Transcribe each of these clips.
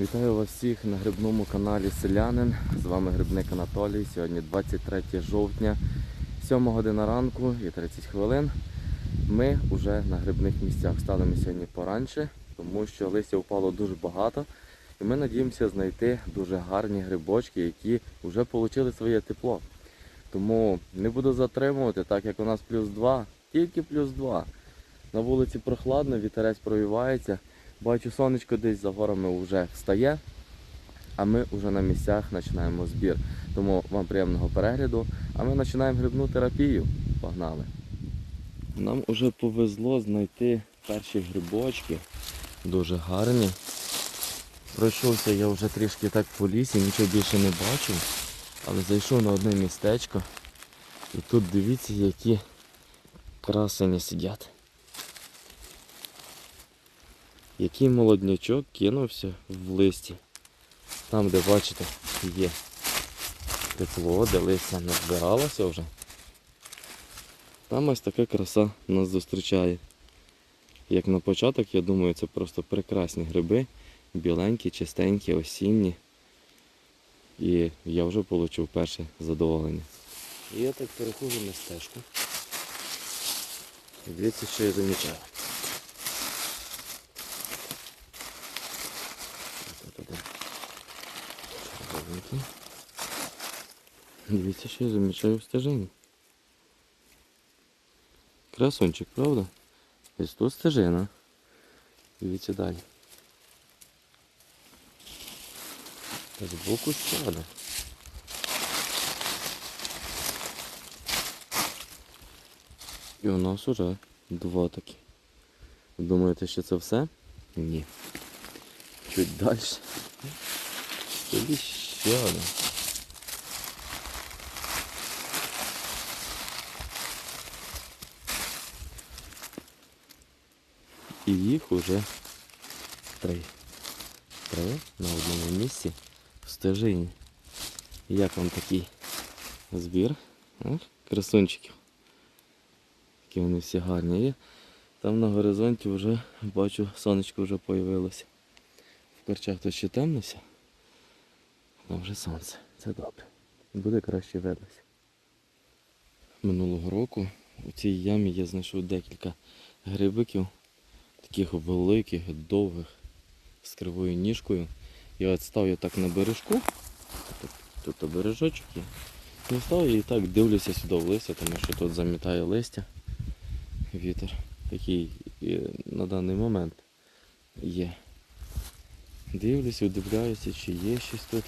Вітаю вас всіх на грибному каналі Селянин. З вами грибник Анатолій. Сьогодні 23 жовтня, 7 година ранку і 30 хвилин. Ми вже на грибних місцях. Стали сьогодні поранше, тому що листя впало дуже багато. І ми надіємося знайти дуже гарні грибочки, які вже отримали своє тепло. Тому не буду затримувати, так як у нас плюс 2, тільки плюс 2. На вулиці прохладно, вітерець провівається. Бачу, сонечко десь за горами вже встає, а ми вже на місцях починаємо збір. Тому вам приємного перегляду, а ми починаємо грибну терапію. Погнали! Нам вже повезло знайти перші грибочки. Дуже гарні. Пройшовся я вже трішки так по лісі, нічого більше не бачив, але зайшов на одне містечко. І тут дивіться, які красені сидять. Який молоднячок кинувся в листі. Там, де бачите, є тепло, де листя не вже. Там ось така краса нас зустрічає. Як на початок, я думаю, це просто прекрасні гриби, біленькі, чистенькі, осінні. І я вже отримав перше задоволення. І я так переходжу на стежку. Дивіться, що я замічаю. Тут один червоненький. Дивіться, що я замічаю в стежині. Красунчик, правда? Ось тут стежина. Дивіться далі. Збоку один. І у нас уже два такі. Думаєте, що це все? Ні. Чуть далі. Тоді ще один. І їх уже три. Три на одному місці в стежині. Як вам такий збір? Красунчиків. Які вони всі гарні є. Там на горизонті вже бачу, сонечко вже появилося. В корчах то ще темнося. Там вже сонце. Це добре. Буде краще виднося. Минулого року у цій ямі я знайшов декілька грибиків, таких великих, довгих, з кривою ніжкою. Я от я так на бережку. Тут, тут бережочок є. Я став і так дивлюся сюди в листя, тому що тут замітає листя. Вітер такий на даний момент є. Дивлюся, удивляюся, чи є щось тут.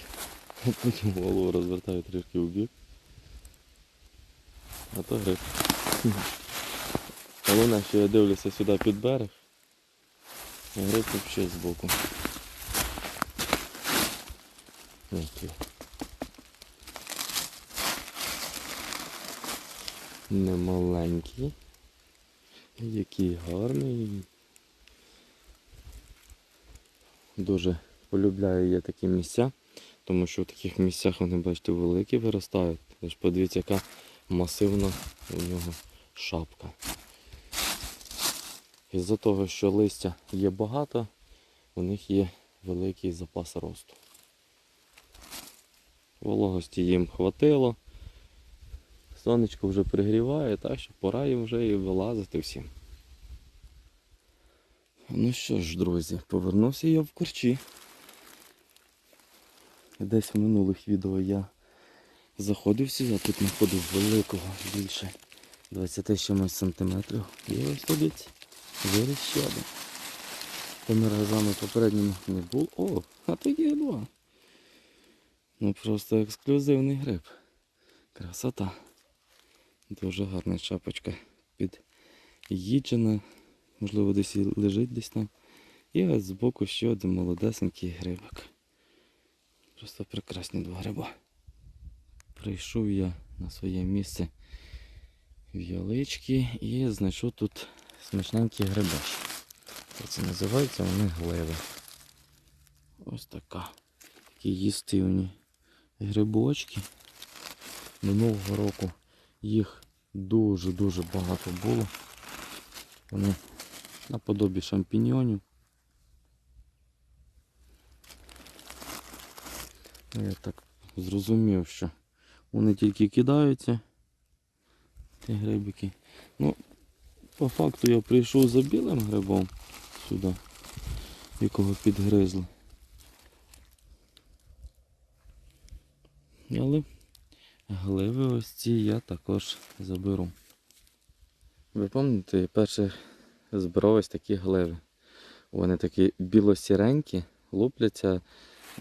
Потім голову розвертаю трішки в бік. А то гриб. Головне, що я дивлюся сюди під берег, тут ще збоку. Немаленький. Який гарний. Дуже полюбляю я такі місця, тому що в таких місцях вони, бачите, великі виростають. Тож подивіться, яка масивна у нього шапка. Із-за того, що листя є багато, у них є великий запас росту. Вологості їм хватило. Сонечко вже пригріває, так що пора їм вже і вилазити всім. Ну що ж, друзі, повернувся я в корчі. Десь в минулих відео я заходив сюди, тут знаходив великого більше 20 чимось сантиметрів. І ось дивіться, виріс ще один. Разами попередніми не було. О, а то є два. Ну просто ексклюзивний гриб. Красота. Дуже гарна шапочка під'їджена. Можливо, десь і лежить десь там. І ось збоку ще один молодесенький грибок. Просто прекрасні два гриба. Прийшов я на своє місце в ялички і знайшов тут смачненькі грибочки. Як це називається вони гливи. Ось така. Такі їстивні грибочки. Минулого року їх дуже-дуже багато було. Вони наподобі шампіньйонів. Я так зрозумів, що вони тільки кидаються. Ті грибики. Ну, по факту я прийшов за білим грибом сюди, якого підгризли. Але гливи ось ці я також заберу. Ви пам'ятаєте, я перше збирав ось такі гливи. Вони такі білосіренькі, лупляться,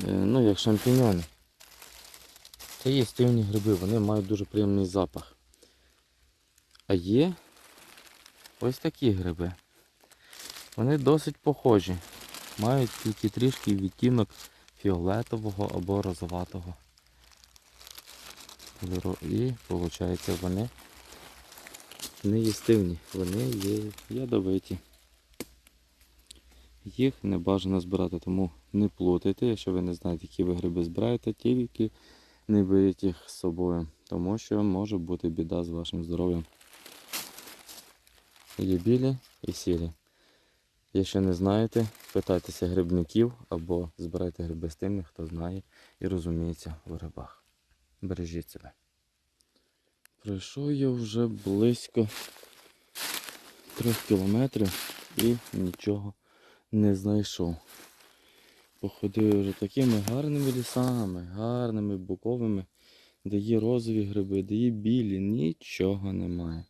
е, ну, як шампіньони. Це є стивні гриби, вони мають дуже приємний запах. А є ось такі гриби. Вони досить похожі. Мають тільки трішки відтінок фіолетового або розоватого. І виходить вони не їстивні, вони є ядовиті. Їх не бажано збирати, тому не плутайте, якщо ви не знаєте, які ви гриби збираєте, тільки не беріть їх з собою, тому що може бути біда з вашим здоров'ям. Є білі і сірі. Якщо не знаєте, питайтеся грибників або збирайте гриби з тими, хто знає і розуміється в грибах. Бережіть себе. Пройшов я вже близько трьох кілометрів і нічого не знайшов. Походив вже такими гарними лісами, гарними буковими, де є розові гриби, де є білі, нічого немає.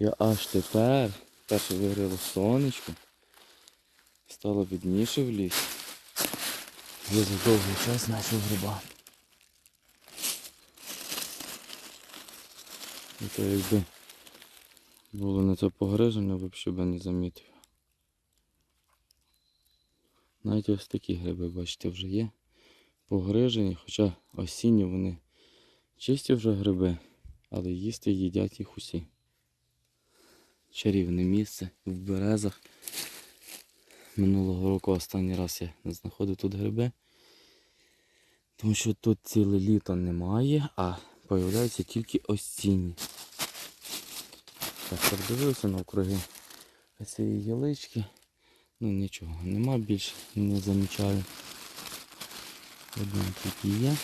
Я аж тепер, перше вигріло сонечко, стало відніше в ліс. Я за довгий час знайшов гриба. І то якби було не це погриження, взагалі би не замітив. Навіть ось такі гриби, бачите, вже є. Погрижені, хоча осінні вони чисті вже гриби, але їсти їдять їх усі. Чарівне місце в березах. Минулого року останній раз я знаходив тут гриби. Тому що тут ціле літо немає, а появляються тільки осінні. Так, подивився навкруги цієї ялички. Ну нічого, нема більше, не замічаю. Один тільки є.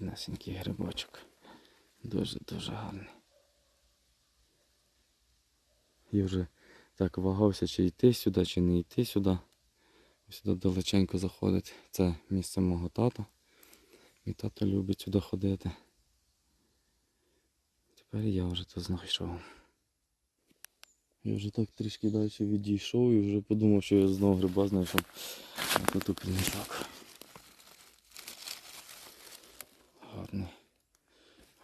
Гарнесенький грибочок. Дуже-дуже гарний. Я вже так вагався, чи йти сюди, чи не йти сюди. Сюди далеченько заходить. Це місце мого тата. Мій тато любить сюди ходити. Тепер я вже тут знайшов. Я вже так трішки далі відійшов і вже подумав, що я знову гриба знайшов. А тут упрямішок. Гарний.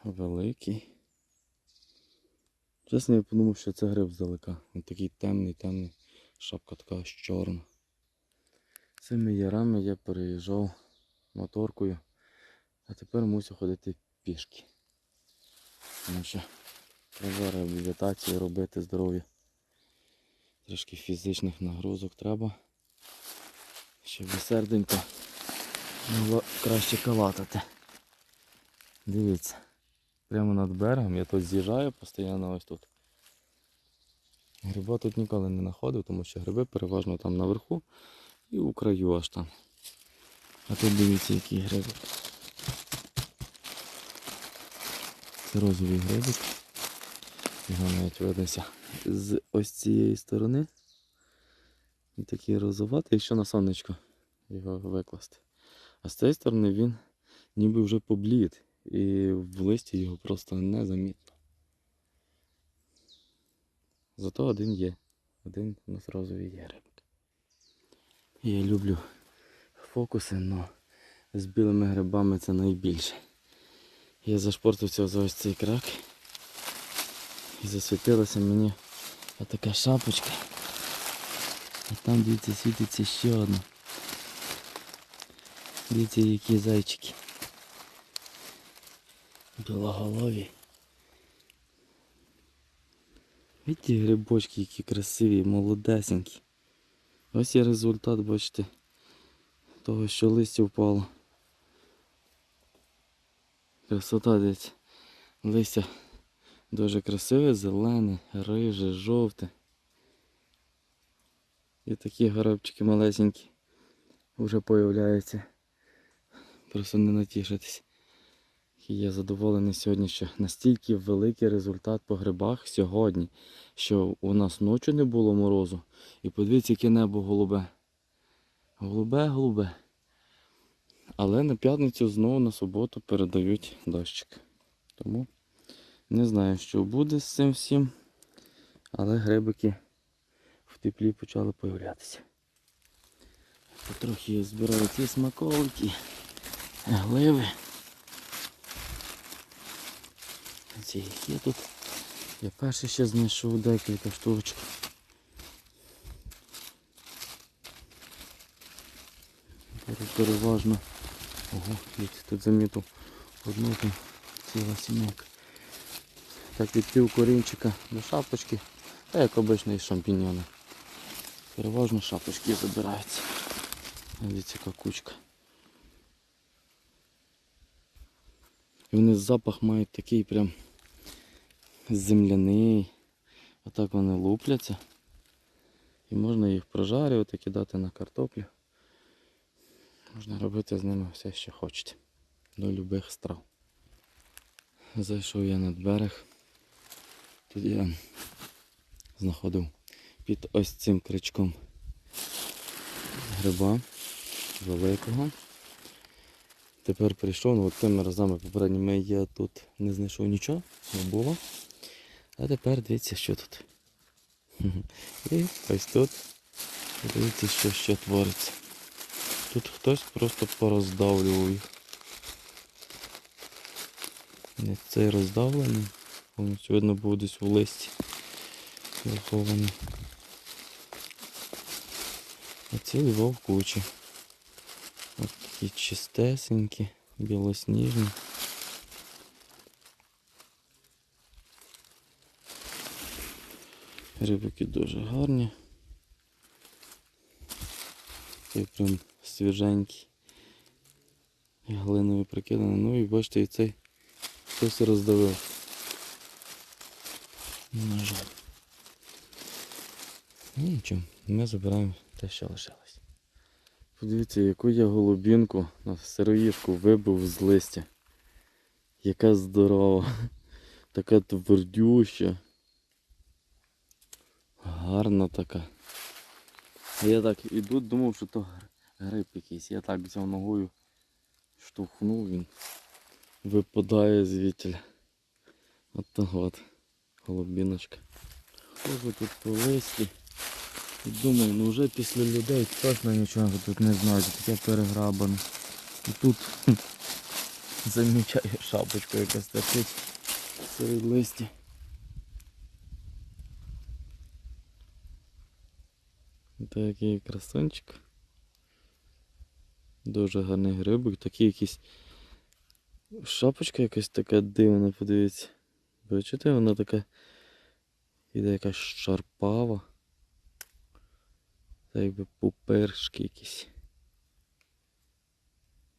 Великий. Чесно, я подумав, що це гриб здалека. Він такий темний, темний. Шапка така чорна. Цими ярами я переїжджав моторкою, а тепер мусю ходити пішки. Тому що треба реабілітацію робити здоров'я. Трошки фізичних нагрузок треба, щоб серденько було краще калатати. Дивіться, прямо над берегом я тут з'їжджаю постійно ось тут. Гриба тут ніколи не знаходив, тому що гриби переважно там наверху і у краю аж там. А тут дивіться, який грибик. Це розовий грибик. Його навіть виднося з ось цієї сторони. Він такий розоватий, якщо на сонечко його викласти. А з цієї сторони він ніби вже поблід. І в листі його просто незамітно. Зато один є. Один у нас розовий є грибик. Я люблю фокуси, але з білими грибами це найбільше. Я зашпортився за ось цей крак. І засвітилася мені отака шапочка. А там, дивіться, світиться ще одна. Дивіться, які зайчики. Білоголові. Видите грибочки, які красиві, молодесенькі. Ось є результат, бачите, того, що листя впало. Красота десь. Листя дуже красиве, зелене, риже, жовте. І такі горобчики малесенькі вже появляються. Просто не натішитись. І я задоволений сьогодні, що настільки великий результат по грибах сьогодні, що у нас ночі не було морозу. І подивіться, яке небо голубе. Голубе, голубе. Але на п'ятницю знову на суботу передають дощик. Тому не знаю, що буде з цим всім. Але грибики в теплі почали появлятися. Потрохи збираю ці смаколики, гливи. Ці є тут. Я перший ще знайшов декілька штучок. Переважно. Ого, тут замітив одну там ціла сімейка. Так від пів корінчика до шапочки, та як обично із шампіньйони. Переважно шапочки забираються. Дивіться, яка кучка. І вони запах мають такий прям земляний. Отак вони лупляться. І можна їх прожарювати, кидати на картоплю. Можна робити з ними все, що хочете. До любих страв. Зайшов я над берег. Тут я знаходив під ось цим крючком гриба великого. Тепер прийшов, ну от тими разами попередніми я тут не знайшов нічого, не було. А тепер дивіться, що тут. І ось тут. Дивіться, що ще твориться. Тут хтось просто пороздавлював їх. Цей роздавлений. Повністю видно був десь у листі захований. А ці в кучі. Ось такі чистесенькі, білосніжні. Рибики дуже гарні. Цей прям свіженький. І глиновий прикиданий. Ну і бачите, і цей хтось роздавив. На жаль. Ну нічого, ми забираємо те, що лишилось. Подивіться, яку я голубінку на сироїшку вибив з листя. Яка здорова, така твердюща. Гарна така. Я так іду, думав, що то гр- гриб якийсь. Я так взяв ногою, штовхнув він. Випадає звідтіля. От так от. Голубіночка. Хожу тут по листі. І думаю, ну вже після людей точно нічого тут не знайду, таке переграбане. І тут замічаю шапочку, яка торчить серед листі. Такий красунчик. Дуже гарний грибик, такий якийсь шапочка якась така дивна, подивіться. Бачите, вона така іде якась шарпава. Та якби пупиршки якісь.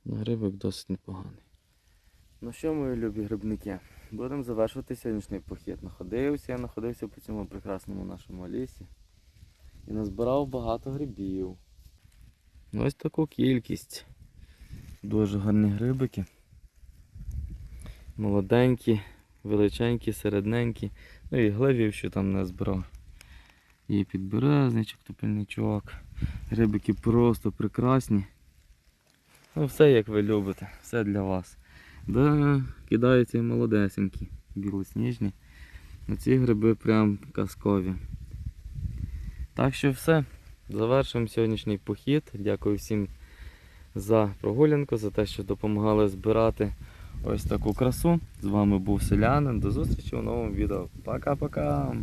Ну, грибик досить непоганий. Ну що, мої любі грибники? Будемо завершувати сьогоднішній похід. Находився, я знаходився по цьому прекрасному нашому лісі. І назбирав багато грибів. Ось таку кількість. Дуже гарні грибики. Молоденькі, величенькі, середненькі. Ну і глевів, що там не збирав. І підберезничок, топельничок. Грибики просто прекрасні. Ну все як ви любите, все для вас. Да, кидаються і молодесенькі, білосніжні. Ну, ці гриби прям казкові. Так що все. Завершуємо сьогоднішній похід. Дякую всім за прогулянку, за те, що допомагали збирати ось таку красу. З вами був селянин. До зустрічі у новому відео. Пока-пока!